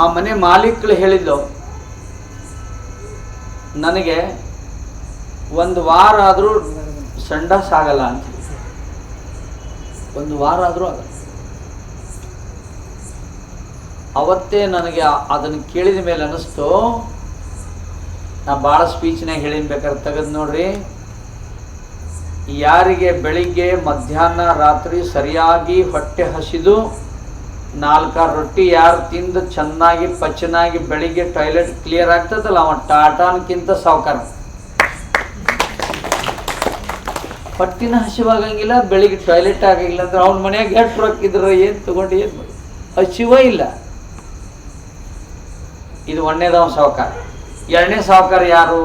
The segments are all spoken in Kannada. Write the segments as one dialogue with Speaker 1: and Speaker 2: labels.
Speaker 1: ಆ ಮನೆ ಮಾಲೀಕಳು ಹೇಳಿದ್ದು ನನಗೆ ಒಂದು ವಾರ ಆದರೂ ಸಂಡ ಆಗಲ್ಲ ಅಂತ ಒಂದು ವಾರ ಆದರೂ ಆಗಲ್ಲ. ಅವತ್ತೇ ನನಗೆ ಅದನ್ನು ಕೇಳಿದ ಮೇಲೆ ಅನ್ನಿಸ್ತು, ನಾ ಭಾಳ ಸ್ಪೀಚ್ನಾಗ ಹೇಳಿನ ಬೇಕಾದ್ರೆ ತೆಗೆದು ನೋಡ್ರಿ. ಯಾರಿಗೆ ಬೆಳಿಗ್ಗೆ ಮಧ್ಯಾಹ್ನ ರಾತ್ರಿ ಸರಿಯಾಗಿ ಹೊಟ್ಟೆ ಹಸಿದು ನಾಲ್ಕಾರು ರೊಟ್ಟಿ ಯಾರು ತಿಂದು ಚೆನ್ನಾಗಿ ಪಚನಾಗಿ ಬೆಳಿಗ್ಗೆ ಟಾಯ್ಲೆಟ್ ಕ್ಲಿಯರ್ ಆಗ್ತದಲ್ಲ ಅವ ಟಾಟಾನ್ಕಿಂತ ಸಾವುಕಾರ. ಹೊಟ್ಟಿನ ಹಸಿವಾಗಂಗಿಲ್ಲ, ಬೆಳಿಗ್ಗೆ ಟಾಯ್ಲೆಟ್ ಆಗಂಗಿಲ್ಲ ಅಂದ್ರೆ ಅವ್ನ ಮನ್ಯಾಗ ಎಷ್ಟು ರೊಕ್ಕ ಇದ್ರೆ ಏನು ತಗೊಂಡು ಏನು ಹಸಿವ ಇಲ್ಲ. ಇದು ಒಂದೇದವ ಸಾವುಕಾರ. ಎರಡನೇ ಸಾವುಕಾರ ಯಾರು?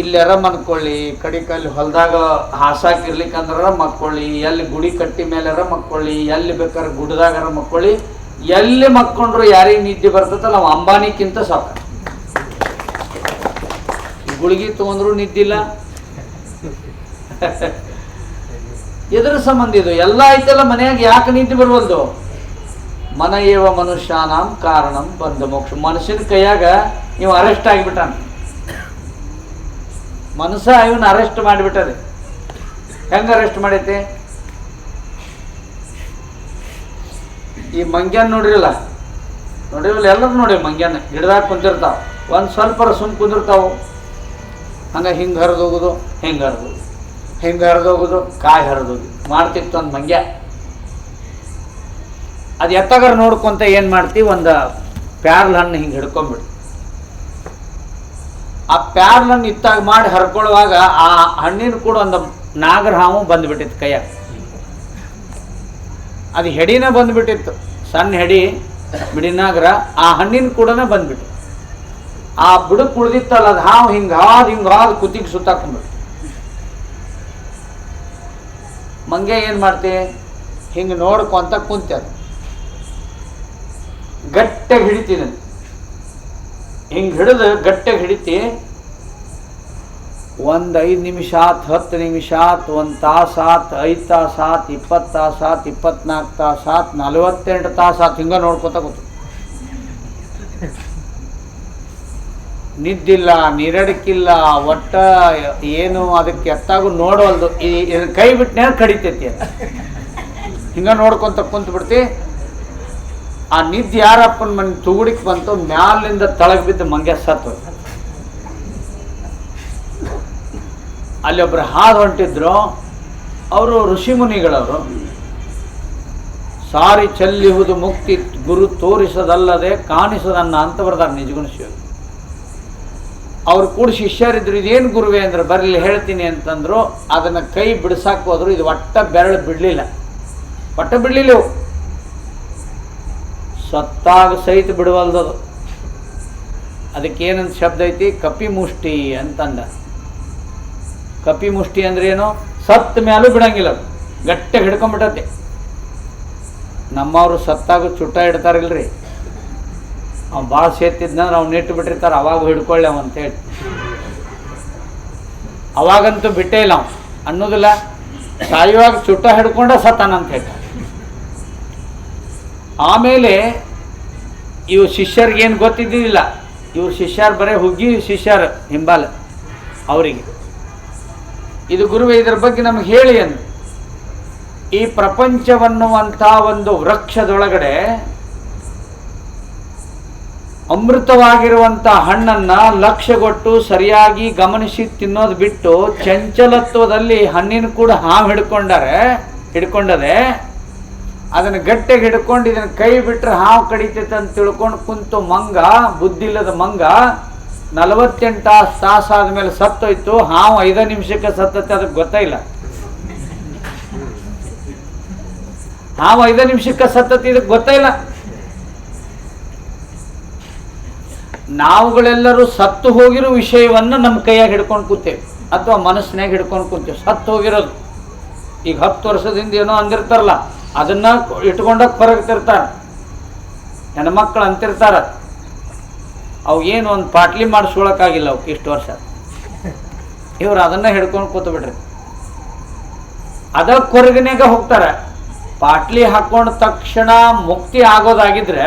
Speaker 1: ಇಲ್ಲೆರ ಮನ್ಕೊಳ್ಳಿ ಕಡಿಕಲ್ಲಿ ಹೊಲದಾಗ ಹಾಸಾಕಿರ್ಲಿಕ್ಕಂದ್ರ ಮಕ್ಕೊಳ್ಳಿ, ಎಲ್ಲಿ ಗುಡಿ ಕಟ್ಟಿ ಮೇಲೆರ ಮಕ್ಕೊಳ್ಳಿ, ಎಲ್ಲಿ ಬೇಕಾದ್ರೆ ಗುಡ್ದಾಗರ ಮಕ್ಕೊಳ್ಳಿ, ಎಲ್ಲಿ ಮಕ್ಕೊಂಡ್ರು ಯಾರಿಗೆ ನಿದ್ದೆ ಬರ್ತದ ನಾವು ಅಂಬಾನಿಕ್ಕಿಂತ ಸಾಕು. ಗುಳಿಗೆ ತಗೊಂಡ್ರು ನಿದ್ದಿಲ್ಲ. ಎದುರು ಸಂಬಂಧ ಇದು. ಎಲ್ಲ ಐತಲ್ಲ ಮನೆಯಾಗ, ಯಾಕೆ ನಿದ್ದೆ ಬರ್ವಲ್ದು? ಮನ ಏವ ಮನುಷ್ಯಾನಾಂ ಕಾರಣಂ ಬಂದ ಮೋಕ್ಷ. ಮನುಷ್ಯನ ಕೈಯಾಗ ನೀವು ಅರೆಸ್ಟ್ ಆಗಿಬಿಟ್ಟಾನ. ಮನಸ್ಸ ಇವನ್ನ ಅರೆಸ್ಟ್ ಮಾಡಿಬಿಟ್ಟದೆ. ಹೆಂಗ ಅರೆಸ್ಟ್ ಮಾಡೈತೆ? ಈ ಮಂಗ್ಯಾನ್ ನೋಡ್ರಿಲ್ಲ. ನೋಡಿರಲ್ಲ, ಎಲ್ಲರೂ ನೋಡಿ ಮಂಗ್ಯಾನ. ಗಿಡದಾಗ ಕುಂತಿರ್ತಾವ. ಒಂದು ಸ್ವಲ್ಪ ಸುಮ್ ಕುಂದಿರ್ತಾವ. ಹಂಗ ಹಿಂಗೆ ಹರಿದೋಗುದು ಹಿಂಗೆ ಹರಿದೋಗುದು. ಹಿಂಗೆ ಹರಿದೋಗುದು, ಕಾಯಿ ಹರಿದೋಗಿ. ಮಾಡ್ತಿತ್ತು ಒಂದು ಮಂಗ್ಯ. ಅದು ಎತ್ತಗಾರ ನೋಡ್ಕೊಂತ ಏನು ಮಾಡ್ತೀವಿ ಒಂದು ಪ್ಯಾರ್ಲ್ ಹಣ್ಣು ಹಿಂಗೆ ಹಿಡ್ಕೊಂಬಿಡು ಆ ಪ್ಯಾರ್ಲನ್ನು ಇತ್ತಾಗ ಮಾಡಿ ಹರ್ಕೊಳ್ಳುವಾಗ ಆ ಹಣ್ಣಿನ ಕೂಡ ಒಂದು ನಾಗರ ಹಾವು ಬಂದ್ಬಿಟ್ಟಿತ್ತು ಕೈಯಾಗ. ಅದು ಹೆಡಿನ ಬಂದ್ಬಿಟ್ಟಿತ್ತು. ಸಣ್ಣ ಹೆಡಿ ಬಿಡಿನಾಗರ ಆ ಹಣ್ಣಿನ ಕೂಡನ ಬಂದ್ಬಿಟ್ಟು ಆ ಬುಡಕ್ಕೆ ಉಳ್ದಿತ್ತಲ್ಲ, ಅದು ಹಾವು ಹಿಂಗೆ ಹಾದು ಹಿಂಗೆ ಹಾದು ಕುತ್ತಿಗೆ ಸುತ್ತಾಕೊಂಡ್ಬಿಟ್ಟು ಮಂಗೆ ಏನು ಮಾಡ್ತಿ? ಹಿಂಗೆ ನೋಡ್ಕೊಂತ ಕುಂತ ಗಟ್ಟಿಗೆ ಹಿಡಿತೀನಿ. ಹಿಂಗೆ ಹಿಡಿದು ಗಟ್ಟಿಗೆ ಹಿಡಿತಿ ಒಂದು ಐದು ನಿಮಿಷ ಆತು ಹತ್ತು ನಿಮಿಷ ಆತು ಒಂದು ತಾಸು ಆತು ಐದು ತಾಸು ಆತು ಇಪ್ಪತ್ತು ತಾಸು ಆತು ಇಪ್ಪತ್ನಾಲ್ಕು ತಾಸು ಆತು ನಲವತ್ತೆಂಟು ತಾಸು ಆತು ಹಿಂಗೆ ನೋಡ್ಕೊತ ಕೂತು. ನಿದ್ದಿಲ್ಲ ನೀರಡಕ್ಕಿಲ್ಲ ಒಟ್ಟ ಏನು ಅದಕ್ಕೆ ಎತ್ತಾಗೂ ನೋಡೋಲ್ದು ಈ ಕೈ ಬಿಟ್ಟನೇ ಕಡಿತೈತಿ ಹಿಂಗೆ ನೋಡ್ಕೊಂತ ಕುಂತ ಬಿಡ್ತಿ. ಆ ನಿದ್ದೆ ಯಾರಪ್ಪನ ಮನೆ ತುಗುಡಿಕ್ ಬಂತು, ಮ್ಯಾಲಿಂದ ತಳಗ್ ಬಿದ್ದು ಮಂಗ್ಯ ಸತ್ತು ಅಲ್ಲಿ ಒಬ್ರು ಹಾದು ಹೊಂಟಿದ್ರು, ಅವರು ಋಷಿಮುನಿಗಳವರು ಸಾರಿ ಚೆಲ್ಲಿಹುದು ಮುಕ್ತಿ ಗುರು ತೋರಿಸದಲ್ಲದೆ ಕಾಣಿಸದನ್ನ ಅಂತ ಬರ್ತಾರೆ ನಿಜಗುಣ ಶಿವರು ಅವ್ರು ಕೂಡ ಶಿಷ್ಯರಿದ್ರು, ಇದೇನು ಗುರುವೆ ಅಂದ್ರೆ ಬರಲಿ ಹೇಳ್ತೀನಿ ಅಂತಂದ್ರು, ಅದನ್ನು ಕೈ ಬಿಡಿಸಾಕ್ ಹೋದ್ರು, ಇದು ಒಟ್ಟ ಬೆರಳು ಬಿಡಲಿಲ್ಲ. ಒಟ್ಟ ಬಿಡಲಿಲ್ಲ ಸತ್ತಾಗ ಸಹಿತ ಬಿಡುವಲ್ದದು. ಅದಕ್ಕೇನಂತ ಶಬ್ದ ಐತಿ? ಕಪಿ ಮುಷ್ಟಿ ಅಂತಂದ. ಕಪಿ ಮುಷ್ಟಿ ಅಂದ್ರೆ ಏನು? ಸತ್ತ ಮ್ಯಾಲೂ ಬಿಡಂಗಿಲ್ಲ ಅದು. ಗಟ್ಟಿ ಹಿಡ್ಕೊಂಡ್ಬಿಟ್ಟತ್ತೆ ನಮ್ಮವರು ಸತ್ತಾಗ ಚುಟ್ಟ ಇಡ್ತಾರಿಲ್ರಿ. ಅವ್ನು ಭಾಳ ಸೇತಿದ್ನಂದ್ರೆ ಅವ್ನು ನೆಟ್ಟು ಬಿಟ್ಟಿರ್ತಾರೆ. ಅವಾಗ ಹಿಡ್ಕೊಳ್ಳಿ ಅವ ಅಂತೇಳಿ ಅವಾಗಂತೂ ಬಿಟ್ಟೇ ಇಲ್ಲ ಅವ್ನು. ಅನ್ನೋದಿಲ್ಲ, ಸಾಯುವಾಗ ಚುಟ್ಟ ಹಿಡ್ಕೊಂಡ ಸತ್ತಾನ ಅಂತ ಹೇಳ್ತಾರೆ ಆಮೇಲೆ ಇವು ಶಿಷ್ಯರಿಗೇನು ಗೊತ್ತಿದ್ದಿಲ್ಲ ಇವ್ರ ಶಿಷ್ಯರು ಬರೀ ಹುಗ್ಗಿ ಶಿಷ್ಯರು ಹಿಂಬಾಲ ಅವರಿಗೆ. ಇದು ಗುರುವೇ, ಇದರ ಬಗ್ಗೆ ನಮ್ಗೆ ಹೇಳಿ ಅಂತ ಈ ಪ್ರಪಂಚವನ್ನುವಂಥ ಒಂದು ವೃಕ್ಷದೊಳಗಡೆ ಅಮೃತವಾಗಿರುವಂಥ ಹಣ್ಣನ್ನು ಲಕ್ಷ್ಯಗೊಟ್ಟು ಸರಿಯಾಗಿ ಗಮನಿಸಿ ತಿನ್ನೋದು ಬಿಟ್ಟು ಚಂಚಲತ್ವದಲ್ಲಿ ಹಣ್ಣಿನ ಕೂಡ ಹಾವು ಹಿಡ್ಕೊಂಡರೆ, ಹಿಡ್ಕೊಂಡದೆ ಅದನ್ನು ಗಟ್ಟಿಗೆ ಹಿಡ್ಕೊಂಡು ಇದನ್ನು ಕೈ ಬಿಟ್ಟರೆ ಹಾವು ಕಡಿತೈತೆ ಅಂತ ತಿಳ್ಕೊಂಡು ಕುಂತು ಮಂಗ ಬುದ್ಧಿಲ್ಲದ ಮಂಗ ನಲವತ್ತೆಂಟು ತಾಸು ಆದ್ಮೇಲೆ ಸತ್ತೋಯ್ತು. ಹಾವು ಐದು ನಿಮಿಷಕ್ಕೆ ಸತ್ತತ್ತೆ, ಅದಕ್ಕೆ ಗೊತ್ತಾಯಿಲ್ಲ ಹಾವು ಐದು ನಿಮಿಷಕ್ಕೆ ಸತ್ತತ್ತೆ, ಇದಕ್ಕೆ ಗೊತ್ತಾಯಿಲ್ಲ ನಾವುಗಳೆಲ್ಲರೂ ಸತ್ತು ಹೋಗಿರೋ ವಿಷಯವನ್ನು ನಮ್ಮ ಕೈಯಾಗ ಹಿಡ್ಕೊಂಡು ಕೂತೇವೆ, ಅಥವಾ ಮನಸ್ಸಿನಾಗ ಹಿಡ್ಕೊಂಡು ಕೂತೇವೆ. ಸತ್ತು ಹೋಗಿರೋದು. ಈಗ ಹತ್ತು ವರ್ಷದಿಂದ ಏನೋ ಅಂದಿರ್ತಾರಲ್ಲ, ಅದನ್ನ ಇಟ್ಕೊಂಡ ಕೊರಗ್ತಿರ್ತಾರೆ ಹೆಣ್ಮಕ್ಳು ಅಂತಿರ್ತಾರ. ಅವು ಏನು ಒಂದು ಪಾಟ್ಲಿ ಮಾಡಿಸ್ಕೊಳಕ್ಕಾಗಿಲ್ಲ ಅವ್ಕೆ ಇಷ್ಟು ವರ್ಷ. ಇವ್ರು ಅದನ್ನ ಹಿಡ್ಕೊಂಡು ಕೂತು ಬಿಡ್ರಿ ಅದ ಕೊರಗನ್ಯಾಗ ಹೋಗ್ತಾರೆ. ಪಾಟ್ಲಿ ಹಾಕೊಂಡ ತಕ್ಷಣ ಮುಕ್ತಿ ಆಗೋದಾಗಿದ್ರೆ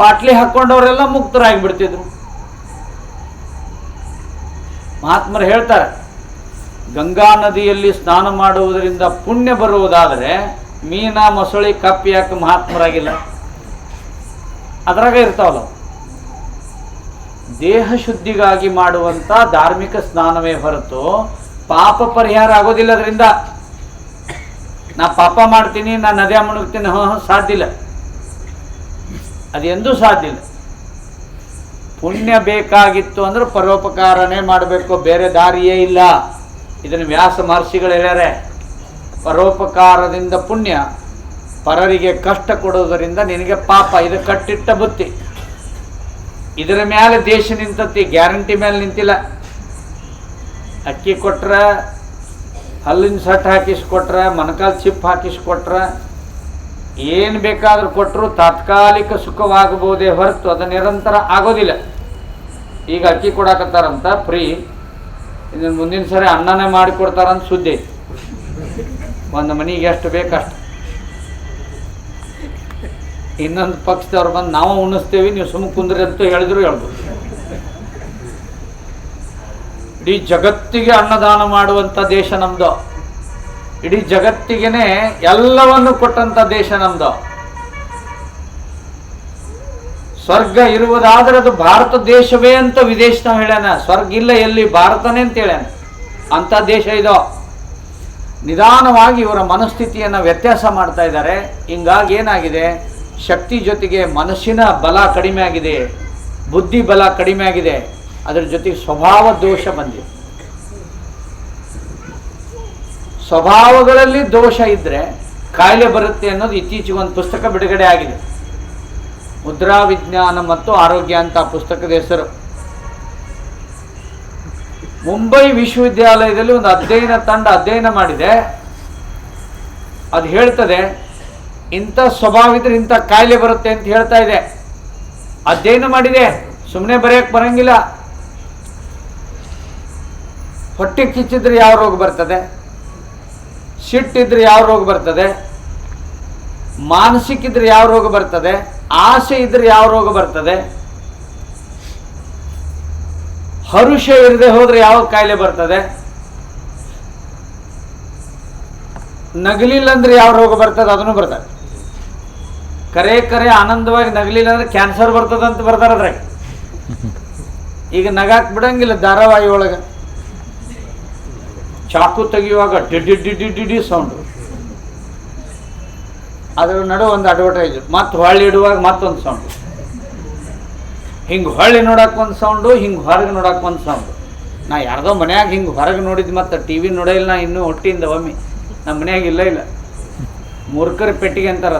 Speaker 1: ಪಾಟ್ಲಿ ಹಾಕ್ಕೊಂಡವರೆಲ್ಲ ಮುಕ್ತರಾಗಿ ಬಿಡ್ತಿದ್ರು ಮಹಾತ್ಮರು ಹೇಳ್ತಾರೆ, ಗಂಗಾ ನದಿಯಲ್ಲಿ ಸ್ನಾನ ಮಾಡುವುದರಿಂದ ಪುಣ್ಯ ಬರುವುದಾದರೆ ಮೀನ ಮೊಸಳಿ ಕಪ್ಪಿ ಯಾಕೆ ಮಹಾತ್ಮರಾಗಿಲ್ಲ. ಅದರಾಗ ಇರ್ತಾವಲ್ಲ. ದೇಹ ಶುದ್ಧಿಗಾಗಿ ಮಾಡುವಂಥ ಧಾರ್ಮಿಕ ಸ್ನಾನವೇ ಹೊರತು ಪಾಪ ಪರಿಹಾರ ಆಗೋದಿಲ್ಲ ಅದರಿಂದ ನಾ ಪಾಪ ಮಾಡ್ತೀನಿ, ನಾ ನದಿಯ ಮುಳುಗ್ತೀನಿ ಸಾಧ್ಯ ಇಲ್ಲ. ಅದೆಂದೂ ಸಾಧ್ಯ ಇಲ್ಲ. ಪುಣ್ಯ ಬೇಕಾಗಿತ್ತು ಅಂದ್ರೆ ಪರೋಪಕಾರನೇ ಮಾಡಬೇಕು, ಬೇರೆ ದಾರಿಯೇ ಇಲ್ಲ. ಇದನ್ನು ವ್ಯಾಸ ಮಹರ್ಷಿಗಳು ಹೇಳ್ಯಾರೆ, ಪರೋಪಕಾರದಿಂದ ಪುಣ್ಯ, ಪರರಿಗೆ ಕಷ್ಟ ಕೊಡೋದರಿಂದ ನಿನಗೆ ಪಾಪ, ಇದು ಕಟ್ಟಿಟ್ಟ ಬುತ್ತಿ. ಇದರ ಮೇಲೆ ದೇಶ ನಿಂತತಿ, ಗ್ಯಾರಂಟಿ ಮೇಲೆ ನಿಂತಿಲ್ಲ. ಅಕ್ಕಿ ಕೊಟ್ರ, ಹಲ್ಲಿನ ಸಟ್ ಹಾಕಿಸ್ಕೊಟ್ರ ಮೊಣಕಾಲು ಚಿಪ್ ಹಾಕಿಸ್ಕೊಟ್ರ ಏನು ಬೇಕಾದರೂ ಕೊಟ್ಟರು ತಾತ್ಕಾಲಿಕ ಸುಖವಾಗಬಹುದೇ ಹೊರತು ಅದು ನಿರಂತರ ಆಗೋದಿಲ್ಲ. ಈಗ ಅಕ್ಕಿ ಕೊಡಾಕತ್ತಾರಂತ, ಫ್ರೀ. ಇನ್ನು ಮುಂದಿನ ಸರಿ ಅನ್ನನೇ ಮಾಡಿ ಕೊಡ್ತಾರಂತ ಸುದ್ದಿ. ಒಂದು ಮನೆಗೆ ಎಷ್ಟು ಬೇಕಷ್ಟು. ಇನ್ನೊಂದು ಪಕ್ಷದವ್ರು ಬಂದು ನಾವು ಉಣಿಸ್ತೇವೆ, ನೀವು ಸುಮ್ಮ ಕುಂದ್ರಿ ಅಂತ ಹೇಳಿದ್ರು ಹೇಳ್ಬೋದು. ಇಡೀ ಜಗತ್ತಿಗೆ ಅನ್ನದಾನ ಮಾಡುವಂಥ ದೇಶ ನಮ್ಮದು ಇಡೀ ಜಗತ್ತಿಗೆನೇ ಎಲ್ಲವನ್ನು ಕೊಟ್ಟಂಥ ದೇಶ ನಮ್ಮದು ಸ್ವರ್ಗ ಇರುವುದಾದ್ರೆ ಅದು ಭಾರತ ದೇಶವೇ ಅಂತ ವಿದೇಶನ ಹೇಳ್ಯಾನ. ಸ್ವರ್ಗ ಇಲ್ಲ ಎಲ್ಲಿ? ಭಾರತನೇ ಅಂತ ಹೇಳ್ಯಾನ. ಅಂತ ದೇಶ ಇದು. ನಿಧಾನವಾಗಿ ಇವರ ಮನಸ್ಥಿತಿಯನ್ನು ವ್ಯತ್ಯಾಸ ಮಾಡ್ತಾ ಇದ್ದಾರೆ. ಹಿಂಗಾಗಿ ಏನಾಗಿದೆ? ಶಕ್ತಿ ಜೊತೆಗೆ ಮನಸ್ಸಿನ ಬಲ ಕಡಿಮೆ ಆಗಿದೆ, ಬುದ್ಧಿ ಬಲ ಕಡಿಮೆ ಆಗಿದೆ, ಅದರ ಜೊತೆಗೆ ಸ್ವಭಾವ ದೋಷ ಬಂದಿದೆ. ಸ್ವಭಾವಗಳಲ್ಲಿ ದೋಷ ಇದ್ದರೆ ಕಾಯಿಲೆ ಬರುತ್ತೆ ಅನ್ನೋದು ಇತ್ತೀಚೆಗೆ ಒಂದು ಪುಸ್ತಕ ಬಿಡುಗಡೆ ಆಗಿದೆ. ಮುದ್ರಾ ವಿಜ್ಞಾನ ಮತ್ತು ಆರೋಗ್ಯ ಅಂತ ಪುಸ್ತಕದ ಹೆಸರು. ಮುಂಬೈ ವಿಶ್ವವಿದ್ಯಾಲಯದಲ್ಲಿ ಒಂದು ಅಧ್ಯಯನ ತಂಡ ಅಧ್ಯಯನ ಮಾಡಿದೆ. ಅದು ಹೇಳ್ತದೆ ಇಂಥ ಸ್ವಭಾವ ಇದ್ರೆ ಇಂಥ ಕಾಯಿಲೆ ಬರುತ್ತೆ ಅಂತ ಹೇಳ್ತಾ ಇದೆ. ಅಧ್ಯಯನ ಮಾಡಿದೆ ಸುಮ್ಮನೆ ಬರೆಯಕ್ಕೆ ಬರಂಗಿಲ್ಲ. ಹೊಟ್ಟೆ ಕಿಚ್ಚಿದ್ರೆ ಯಾವ ರೋಗ ಬರ್ತದೆ? ಸಿಟ್ಟಿದ್ರೆ ಯಾವ ರೋಗ ಬರ್ತದೆ? ಮಾನಸಿಕ ಇದ್ರೆ ಯಾವ ರೋಗ ಬರ್ತದೆ? ಆಸೆ ಇದ್ರೆ ಯಾವ ರೋಗ ಬರ್ತದೆ? ಹರುಷ ಇರದೆ ಹೋದ್ರೆ ಯಾವ ಕಾಯಿಲೆ ಬರ್ತದೆ? ನಗಲಿಲ್ಲ ಅಂದ್ರೆ ಯಾವ ರೋಗ ಬರ್ತದೆ? ಅದನ್ನು ಬರ್ತದೆ. ಕರೆ ಕರೆ ಆನಂದವಾಗಿ ನಗಲಿಲ್ಲ ಅಂದ್ರೆ ಕ್ಯಾನ್ಸರ್ ಬರ್ತದೆ ಅಂತ ಬರ್ತಾರ ಅದ್ರಾಗ. ಈಗ ನಗಾಕ್ ಬಿಡಂಗಿಲ್ಲ ಧಾರಾವಾಹಿ ಒಳಗೆ. ಚಾಕು ತೆಗೆಯುವಾಗ ಡಿಡಿ ಡಿಡಿ ಡಿಡಿ ಸೌಂಡು ಅದ್ರ ನಡು ಒಂದು ಅಡ್ವರ್ಟೈಸ್ ಮತ್ತೆ ಹೊಳ್ಳಿ ಇಡುವಾಗ ಮತ್ತೊಂದು ಸೌಂಡು ಹಿಂಗೆ ಹೊಳ್ಳಿ ನೋಡಕ್ಕೆ ಒಂದು ಸೌಂಡು ಹಿಂಗೆ ಹೊರಗೆ ನೋಡಕ್ಕೆ ಒಂದು ಸೌಂಡು ನಾ ಯಾರ್ದೋ ಮನ್ಯಾಗ ಹಿಂಗೆ ಹೊರಗೆ ನೋಡಿದ್ದು ಮತ್ತು ಟಿ ವಿ ನೋಡಿಲ್ಲ ನಾ ಇನ್ನೂ ಹೊಟ್ಟಿಯಿಂದ ಒಮ್ಮೆ. ನಮ್ಮ ಮನ್ಯಾಗ ಇಲ್ಲ ಇಲ್ಲ. ಮೂರ್ಖರ ಪೆಟ್ಟಿಗೆ ಅಂತಾರ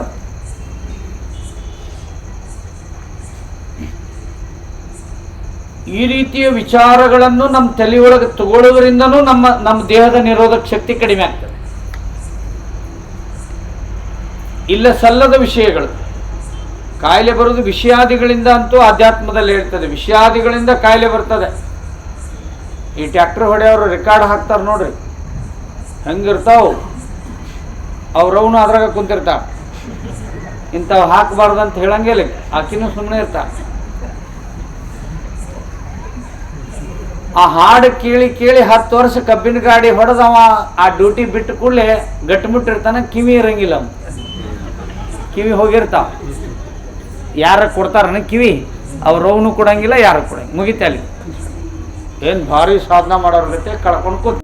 Speaker 1: ಈ ರೀತಿಯ ವಿಚಾರಗಳನ್ನು ನಮ್ಮ ತಲೆಯೊಳಗೆ ತಗೊಳ್ಳುವುದರಿಂದನೂ ನಮ್ಮ ನಮ್ಮ ದೇಹದ ನಿರೋಧಕ ಶಕ್ತಿ ಕಡಿಮೆ ಆಗ್ತದೆ. ಇಲ್ಲ ಸಲ್ಲದ ವಿಷಯಗಳು. ಕಾಯಿಲೆ ಬರೋದು ವಿಷಯಾದಿಗಳಿಂದ ಅಂತೂ ಆಧ್ಯಾತ್ಮದಲ್ಲಿ ಹೇಳ್ತದೆ ವಿಷಯಾದಿಗಳಿಂದ ಕಾಯಿಲೆ ಬರ್ತದೆ. ಈ ಟ್ಯಾಕ್ಟರ್ ಹೊಡೆಯವರು ರೆಕಾರ್ಡ್ ಹಾಕ್ತಾರೆ ನೋಡ್ರಿ. ಹೆಂಗಿರ್ತಾವು? ಅವ್ರವನು ಅದ್ರಾಗ ಕುಂತಿರ್ತಾವ. ಇಂಥವು ಹಾಕಬಾರ್ದು ಅಂತ ಹೇಳಂಗಿಲ್ಲ. ಆಕಿನೂ ಸುಮ್ಮನೆ ಇರ್ತಾವ. ಆ ಹಾಡು ಕೇಳಿ ಕೇಳಿ ಹತ್ತು ವರ್ಷ ಕಬ್ಬಿನ ಗಾಡಿ ಹೊಡೆದವ, ಆ ಡ್ಯೂಟಿ ಬಿಟ್ಟು ಕೂಡಲೇ ಗಟ್ಟಿಮುಟ್ಟಿರ್ತಾನ ಕಿವಿ ಇರಂಗಿಲ್ಲ ಅವ್ನು. ಕಿವಿ ಹೋಗಿರ್ತಾವ. ಯಾರ ಕೊಡ್ತಾರನ ಕಿವಿ ಅವ್ರವನು ಕೊಡಂಗಿಲ್ಲ, ಯಾರು ಕೊಡಂಗಿಲ್ಲ. ಮುಗಿತ ಏನ್ ಭಾರಿ ಸಾಧನ ಮಾಡೋರ ಜೊತೆ ಕಳ್ಕೊಂಡು ಕೂತ್